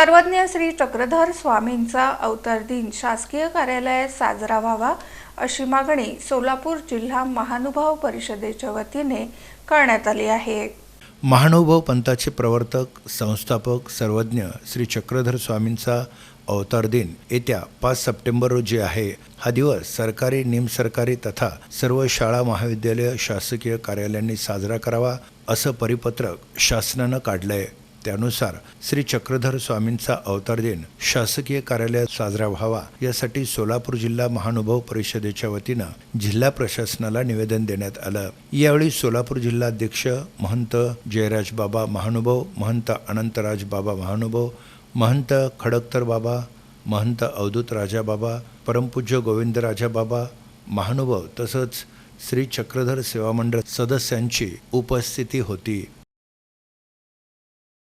सर्वज्ञ श्री चक्रधर स्वामींचा अवतार दिन शासकीय कार्यालयात साजरा व्हावा अशी मागणी सोलापूर जिल्हा महानुभाव परिषदेच्या वतीने करण्यात आली आहे. महानुभाव पंथाचे प्रवर्तक संस्थापक सर्वज्ञ श्री चक्रधर स्वामींचा अवतार दिन येत्या पाच सप्टेंबर रोजी आहे. हा दिवस सरकारी निमसरकारी तथा सर्व शाळा महाविद्यालय शासकीय कार्यालयांनी साजरा करावा असं परिपत्रक शासनानं काढलंय. त्यानुसार श्री चक्रधर स्वामींचा अवतार दिन शासकीय कार्यालयात साजरा व्हावा यासाठी सोलापूर जिल्हा महानुभाव परिषदेच्या वतीनं जिल्हा प्रशासनाला निवेदन देण्यात आलं. यावेळी सोलापूर जिल्हाध्यक्ष महंत जयराज बाबा महानुभाव महंत अनंतराज बाबा महानुभाव महंत खडकतर बाबा महंत अवधूत राजा बाबा परमपूज्य गोविंदराजा बाबा महानुभाव तसंच श्री चक्रधर सेवा मंडळ सदस्यांची उपस्थिती होती.